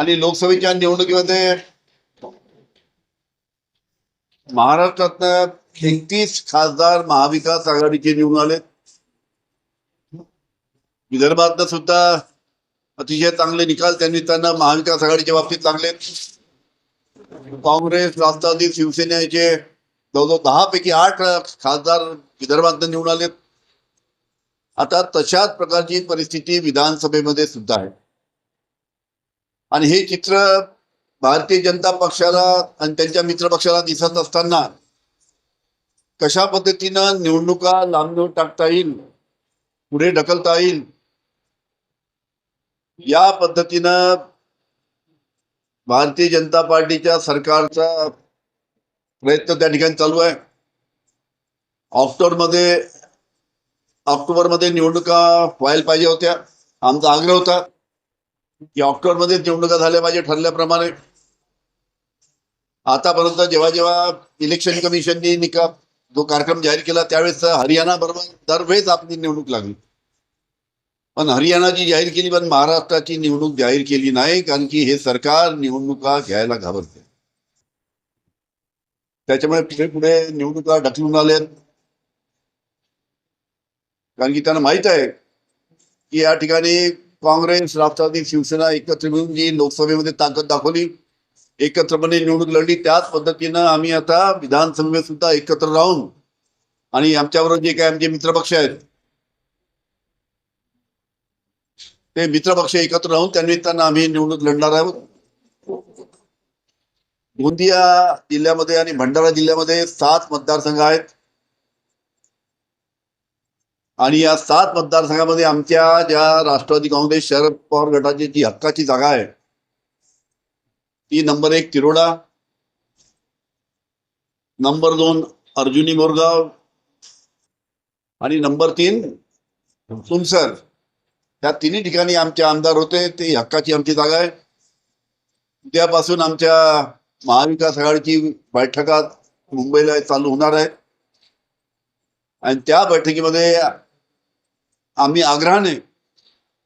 आणि लोकसभेच्या निवडणुकीमध्ये महाराष्ट्रात एकतीस खासदार महाविकास आघाडीचे निवडून आले. विदर्भातनं सुद्धा अतिशय चांगले निकाल त्यांनी त्यांना महाविकास आघाडीच्या बाबतीत चांगले. काँग्रेस राष्ट्रवादी शिवसेनेचे जवळजवळ दहा पैकी आठ खासदार विदर्भात निवडून आलेत. आता तशाच प्रकारची परिस्थिती विधानसभेमध्ये सुद्धा आहे. आणि हे चित्र भारतीय जनता पक्षाला आणि त्यांच्या मित्र पक्षाला दिसत असताना कशा पद्धतीनं निवडणुका लांबून टाकता येईल पुढे ढकलता येईल या पद्धतीनं भारतीय जनता पार्टीच्या सरकारचा प्रयत्न त्या ठिकाणी चालू आहे. ऑक्टोबरमध्ये ऑक्टोबरमध्ये निवडणुका व्हायला पाहिजे होत्या. आमचा आग्रह होता. की ऑक्टोबरमध्ये निवडणुका झाल्या पाहिजे ठरल्याप्रमाणे. आतापर्यंत जेव्हा जेव्हा इलेक्शन कमिशननी निकाल जो कार्यक्रम जाहीर केला त्यावेळेस हरियाणा बरोबर दरवेळेस आपली निवडणूक लागली. पण हरियाणाची जाहीर केली पण महाराष्ट्राची निवडणूक जाहीर केली नाही कारण की हे सरकार निवडणुका घ्यायला घाबरते. त्याच्यामुळे पुढे पुढे निवडणुका ढकलून आल्यात. कारण की त्यांना माहीत आहे की या ठिकाणी काँग्रेस राष्ट्रवादी शिवसेना एकत्र मिळून जी लोकसभेमध्ये ताकद दाखवली एकत्रपणे म्हणजे निवडणूक लढली त्याच पद्धतीनं आम्ही आता विधानसभेत सुद्धा एकत्र राहून आणि आमच्याबरोबर जे काय आमचे मित्रपक्ष आहेत ते मित्रपक्ष एकत्र राहून त्यानिमित्तानं आम्ही निवडणूक लढणार आहोत. गोंदिया जिल्ह्यामध्ये आणि भंडारा जिल्ह्यामध्ये सात मतदारसंघ आहेत. आणि या सात मतदारसंघामध्ये आमच्या ज्या राष्ट्रवादी काँग्रेस शरद पवार गटाची जी हक्काची जागा आहे ती नंबर एक तिरोडा नंबर दोन अर्जुनी मोरगाव आणि नंबर तीन तुमसर. या तिन्ही ठिकाणी आमचे आमदार होते ते हक्काची आमची जागा आहे. उद्यापासून आमच्या महाविकास आघाडीची बैठका मुंबईला चालू होणार आहे. आणि त्या बैठकीमध्ये आम्ही आग्रहाने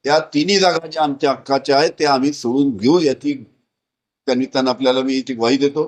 त्या तिन्ही जागा ज्या आमच्या हक्काच्या आहेत त्या आम्ही सोडून घेऊ याची त्या निमित्तानं आपल्याला मी ती ग्वाही देतो.